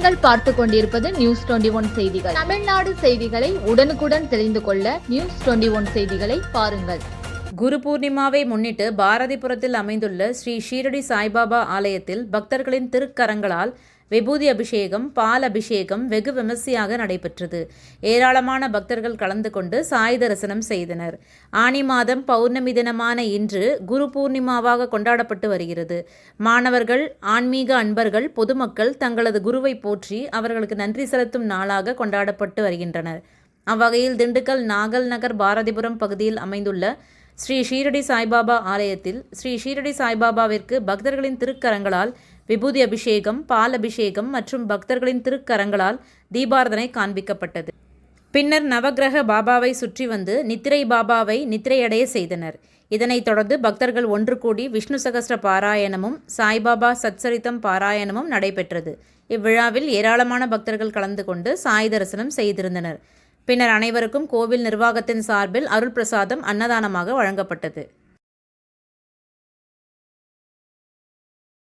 பார்த்து கொண்டிருப்பது news twenty one செய்திகள். தமிழ்நாடு செய்திகளை உடனுக்குடன் தெரிந்து கொள்ள நியூஸ் டுவெண்டி ஒன் செய்திகளை பாருங்கள். குரு பூர்ணிமாவை முன்னிட்டு பாரதிபுரத்தில் அமைந்துள்ள ஸ்ரீ ஷீரடி சாய்பாபா ஆலயத்தில் பக்தர்களின் திருக்கரங்களால் விபூதி அபிஷேகம் பால் அபிஷேகம் வெகு விமர்சையாக நடைபெற்றது. ஏராளமான பக்தர்கள் கலந்து கொண்டு சாய் தரிசனம் செய்தனர். ஆனி மாதம் பௌர்ணமி தினமான இன்று குரு பூர்ணிமாவாக கொண்டாடப்பட்டு வருகிறது. மாணவர்கள் ஆன்மீக அன்பர்கள் பொதுமக்கள் தங்களது குருவை போற்றி அவர்களுக்கு நன்றி செலுத்தும் நாளாக கொண்டாடப்பட்டு வருகின்றனர். அவ்வகையில் திண்டுக்கல் நாகல் நகர் பாரதிபுரம் பகுதியில் அமைந்துள்ள ஸ்ரீ ஷீரடி சாய்பாபா ஆலயத்தில் ஸ்ரீ ஷீரடி சாய்பாபாவிற்கு பக்தர்களின் திருக்கரங்களால் விபூதி அபிஷேகம் பால் அபிஷேகம் மற்றும் பக்தர்களின் திருக்கரங்களால் தீபாரதனை காண்பிக்கப்பட்டது. பின்னர் நவக்கிரக பாபாவை சுற்றி வந்து நித்திரை பாபாவை நித்திரையடைய செய்தனர். இதனைத் தொடர்ந்து பக்தர்கள் ஒன்று கூடி விஷ்ணு சகஸ்ர பாராயணமும் சாய்பாபா சத்சரிதம் பாராயணமும் நடைபெற்றது. இவ்விழாவில் ஏராளமான பக்தர்கள் கலந்து கொண்டு சாய் தரிசனம் செய்திருந்தனர். பின்னர் அனைவருக்கும் கோவில் நிர்வாகத்தின் சார்பில் அருள் பிரசாதம் அன்னதானமாக வழங்கப்பட்டது.